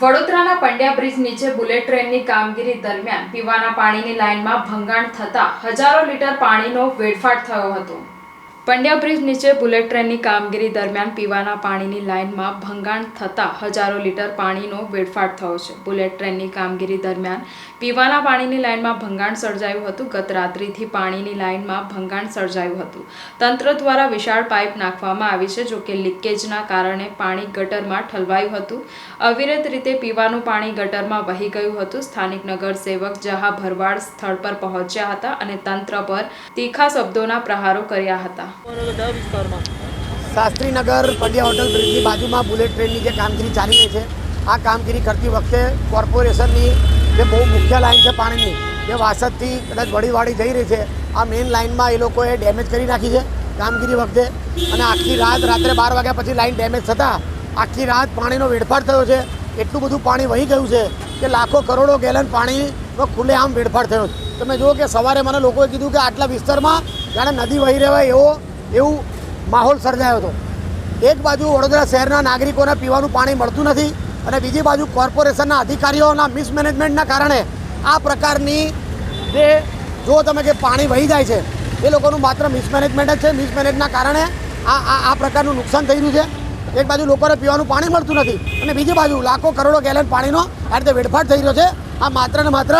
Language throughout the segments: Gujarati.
વડોદરાના પંડ્યા બ્રિજ નીચે બુલેટ ટ્રેનની કામગીરી દરમિયાન પીવાના પાણીની લાઇનમાં ભંગાણ થતા હજારો લીટર પાણીનો વેડફાટ થયો હતો. પંડ્યા બ્રિજ નીચે બુલેટ ટ્રેનની કામગીરી દરમિયાન પીવાના પાણીની લાઇનમાં ભંગાણ થતાં હજારો લીટર પાણીનો વેડફાટ થયો છે. બુલેટ ટ્રેનની કામગીરી દરમિયાન પીવાના પાણીની લાઇનમાં ભંગાણ સર્જાયું હતું. ગત રાત્રિથી પાણીની લાઇનમાં ભંગાણ સર્જાયું હતું. તંત્ર દ્વારા વિશાળ પાઇપ નાખવામાં આવી છે જોકે લીકેજના કારણે પાણી ગટરમાં ઠલવાયું હતું. અવિરત રીતે પીવાનું પાણી ગટરમાં વહી ગયું હતું. સ્થાનિક નગરસેવક જહા ભરવાડ સ્થળ પર પહોંચ્યા હતા અને તંત્ર પર તીખા શબ્દોના પ્રહારો કર્યા હતા. શાસ્ત્રીનગર પંડ્યા હોટલ બ્રિજની બાજુમાં બુલેટ ટ્રેનની જે કામગીરી ચાલી રહી છે, આ કામગીરી કરતી વખતે કોર્પોરેશનની જે બહુ મુખ્ય લાઈન છે પાણીની, જે વાસદથી કદાચ વડીવાડી જઈ રહી છે, આ મેઇન લાઇનમાં એ લોકોએ ડેમેજ કરી નાખી છે કામગીરી વખતે. અને આખી રાત રાત્રે બાર વાગ્યા પછી લાઇન ડેમેજ થતાં આખી રાત પાણીનો વેડફાટ થયો છે. એટલું બધું પાણી વહી ગયું છે કે લાખો કરોડો ગેલન પાણીનો ખુલ્લેઆમ વેડફાટ થયો છે. તમે જુઓ કે સવારે મને લોકોએ કીધું કે આટલા વિસ્તારમાં જાણે નદી વહી રહેવાય એવો એવું માહોલ સર્જાયો હતો. એક બાજુ વડોદરા શહેરના નાગરિકોને પીવાનું પાણી મળતું નથી અને બીજી બાજુ કોર્પોરેશનના અધિકારીઓના મિસમેનેજમેન્ટના કારણે આ પ્રકારની જે જો તમે કે પાણી વહી જાય છે, એ લોકોનું માત્ર મિસમેનેજમેન્ટ જ છે. મિસમેનેજના કારણે આ આ આ પ્રકારનું નુકસાન થઈ રહ્યું છે. એક બાજુ લોકોને પીવાનું પાણી મળતું નથી અને બીજી બાજુ લાખો કરોડો ગેલન પાણીનો આ રીતે વેડફાટ થઈ રહ્યો છે. આ માત્ર ને માત્ર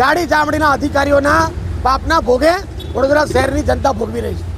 જાડી ચામડીના અધિકારીઓના પાપના ભોગે વડોદરા શહેરની જનતા ભોગવી રહી છે.